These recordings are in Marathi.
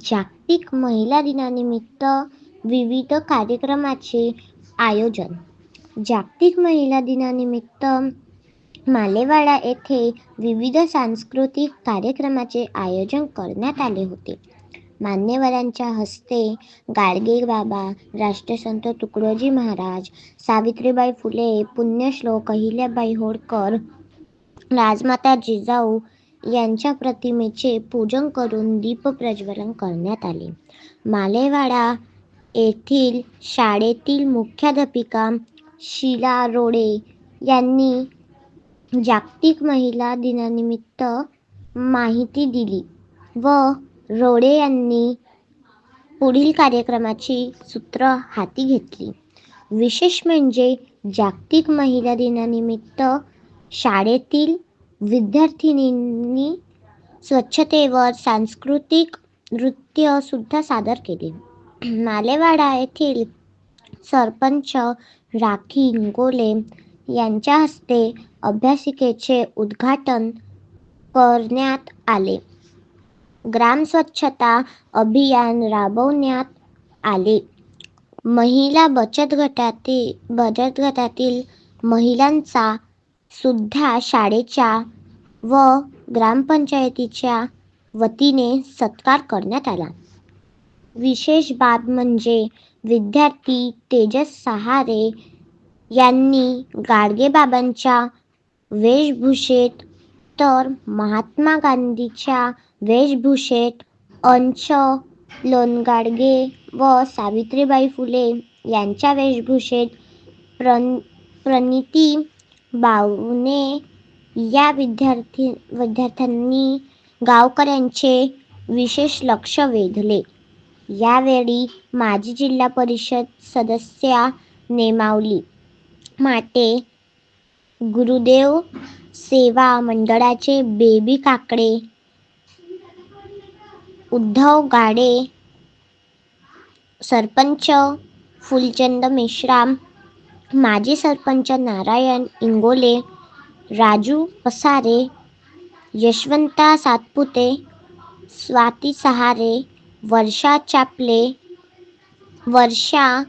जागतिक महिला दिनानिमित्त विविध कार्यक्रमाचे आयोजन. जागतिक महिला दिनानिमित्त मालेवाडा येथे विविध सांस्कृतिक कार्यक्रमाचे आयोजन करण्यात आले होते. मान्यवरांच्या हस्ते गाडगेबाबा राष्ट्रसंत तुकडोजी महाराज सावित्रीबाई फुले पुण्यश्लोक अहिल्याबाई होळकर राजमाता जिजाऊ यांच्या प्रतिमेचे पूजन करून दीपप्रज्वलन करण्यात आले. मालेवाडा येथील शाळेतील मुख्याध्यापिका शीला रोडे यांनी जागतिक महिला दिनानिमित्त माहिती दिली व रोडे यांनी पुढील कार्यक्रमाची सूत्र हाती घेतली. विशेष म्हणजे जागतिक महिला दिनानिमित्त शाळेतील विद्यार्थिनींनी स्वच्छतेवर सांस्कृतिक नृत्य सुद्धा सादर केले. मालेवाडा येथील सरपंच राखी इंगोले यांच्या हस्ते अभ्यासिकेचे उद्घाटन करण्यात आले. ग्रामस्वच्छता अभियान राबवण्यात आले. महिला बचत गटातील बचत गटातील महिलांचा सुद्धा शाळेच्या व ग्रामपंचायतीच्या वतीने सत्कार करण्यात आला. विशेष बाब म्हणजे विद्यार्थी तेजस सहारे यांनी गाडगेबाबांच्या वेशभूषेत तर महात्मा गांधीच्या वेशभूषेत अंश लोणगाडगे व सावित्रीबाई फुले यांच्या वेशभूषेत प्रण प्रणिती बावने या विद्यार्थी विद्यार्थ्यांनी गावकऱ्यांचे विशेष लक्ष वेधले. यावेळी माजी जिल्हा परिषद सदस्या नेमावली. माटे गुरुदेव सेवा मंडळाचे बेबी काकडे उद्धव गाडे सरपंच फुलचंद मेश्राम माजी सरपंच नारायण इंगोले राजू पसारे यशवंता सातपुते स्वाती सहारे वर्षा चापले वर्षा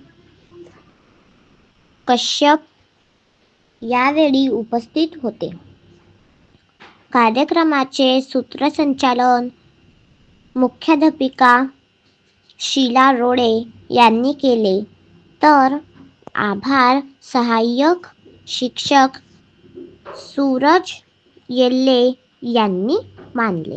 कश्यप यावेळी उपस्थित होते. कार्यक्रमाचे सूत्रसंचालन मुख्याध्यापिका शीला रोडे यांनी केले. तर आभार. सहाय्यक शिक्षक सूरज येल्ले यांनी मानले.